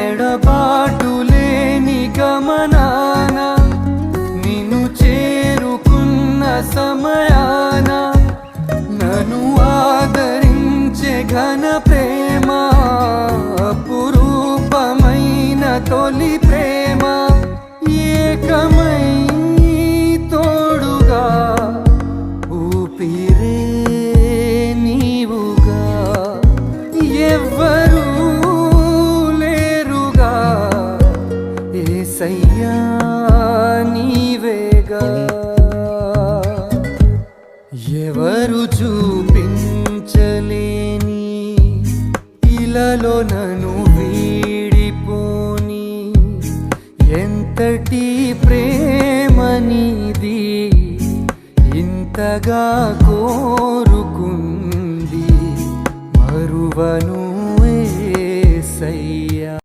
ఎడబాటు లేని గమనాన నిన్ను చేరుకున్న సమయాన నన్ను ఆదరించే ఘన ప్రేమ అపురూపమైన తొలి ప్రేమ ఏకమ ఏసయ్యా నీవేగా ఎవరు చూపించలేని ఇలాలో నను వీడిపోని. ఎంతటి ప్రేమనిది ఇంతగా కోరుకుంది. మరువను